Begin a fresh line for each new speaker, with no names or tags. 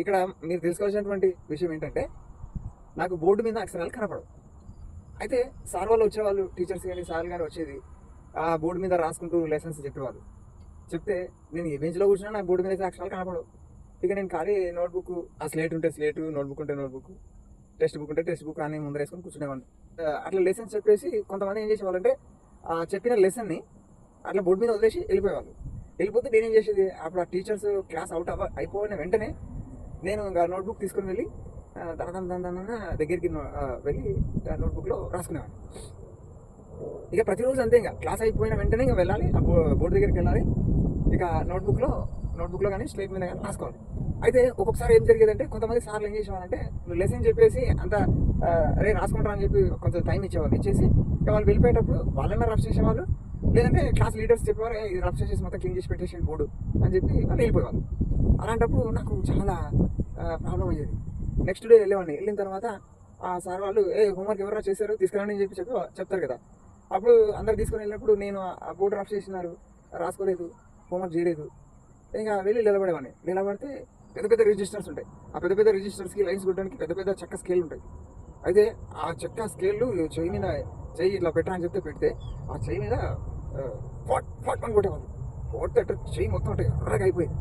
ఇక్కడ మీరు తెలుసుకోవాల్సినటువంటి విషయం ఏంటంటే నాకు బోర్డు మీద అక్షరాలు కనపడవు. అయితే సార్ వాళ్ళు వచ్చేవాళ్ళు టీచర్స్ కానీ సార్ కానీ వచ్చేది ఆ బోర్డు మీద రాసుకుంటూ లెసన్స్ చెప్పేవాళ్ళు. చెప్తే నేను ఏ బెంచ్లో కూర్చున్నా నాకు బోర్డు మీద అక్షరాలు కనపడవు. ఇక నేను ఖాళీ నోట్బుక్ ఆ స్లేట్ ఉంటే స్లేట్ నోట్బుక్ ఉంటే నోట్బుక్ టెక్స్ట్ బుక్ ఉంటే టెక్స్ట్ బుక్ అని ముందర వేసుకొని కూర్చునేవాడిని. అట్లా లెసన్స్ చెప్పేసి కొంతమంది ఏం చేసేవాళ్ళంటే ఆ చెప్పిన లెసన్ని అట్లా బోర్డు మీద వదిలేసి వెళ్ళిపోయేవాళ్ళు. వెళ్ళిపోతే నేనేం చేసేది? అప్పుడు ఆ టీచర్స్ క్లాస్ అవుట్ అవ్వ అయిపోయిన వెంటనే నేను ఇంకా నోట్బుక్ తీసుకుని వెళ్ళి తన తన తన తన దగ్గరికి వెళ్ళి నోట్బుక్లో రాసుకునేవాడిని. ఇక ప్రతిరోజు అంతే ఇంకా. క్లాస్ అయిపోయిన వెంటనే ఇంకా వెళ్ళాలి ఆ బో- బోర్డు దగ్గరికి వెళ్ళాలి. ఇక నోట్బుక్లో నోట్బుక్లో కానీ స్లేట్ మీద కానీ రాసుకోవాలి. అయితే ఒక్కొక్కసారి ఏం జరిగేదంటే కొంతమంది సార్లు ఏం చేసేవాళ్ళంటే నువ్వు లెసన్ చెప్పేసి అంత రే అరే రాసుకుంటారా అని చెప్పి కొంచెం టైం ఇచ్చేవాళ్ళు ఇచ్చేసి ఇక వాళ్ళు వెళ్ళిపోయేటప్పుడు వాళ్ళన్నా రఫ్ చేసేవాళ్ళు. లేదంటే క్లాస్ లీడర్స్ చెప్పేవారు ఇది రఫ్ చేసేసి మొత్తం క్లీన్ చేసి పెట్టేసి బోర్డు అని చెప్పి వాళ్ళు వెళ్ళిపోయేవాళ్ళు. అలాంటప్పుడు నాకు చాలా ప్రాబ్లం అయ్యేది. నెక్స్ట్ డే వెళ్ళేవాడిని. వెళ్ళిన తర్వాత ఆ సార్ వాళ్ళు ఏ హోంవర్క్ ఎవరైనా చేశారు? తీసుకురండి అని చెప్పి చెప్పి చెప్తారు కదా. అప్పుడు అందరు తీసుకొని వెళ్ళినప్పుడు నేను ఆ బోర్డు డ్రాఫ్ట్ చేసినారు. రాసుకోలేదు. హోంవర్క్ చేయలేదు. ఇంకా వెళ్ళి నిలబడేవాడిని. నిలబడితే పెద్ద పెద్ద రిజిస్టర్స్ ఉంటాయి. ఆ పెద్ద పెద్ద రిజిస్టర్స్కి లైన్స్ కొట్టడానికి పెద్ద పెద్ద చెక్క స్కేల్ ఉంటాయి. అయితే ఆ చెక్క స్కేళ్ళు చెయ్యి మీద చెయ్యి ఇట్లా పెట్టా అని చెప్తే పెడితే ఆ చెయ్యి మీద ఫాట్ ఫాట్ అని కొట్టేవాళ్ళు. కొడితే చెయ్యి మొత్తం అంటే ఎర్రగా అయిపోయింది.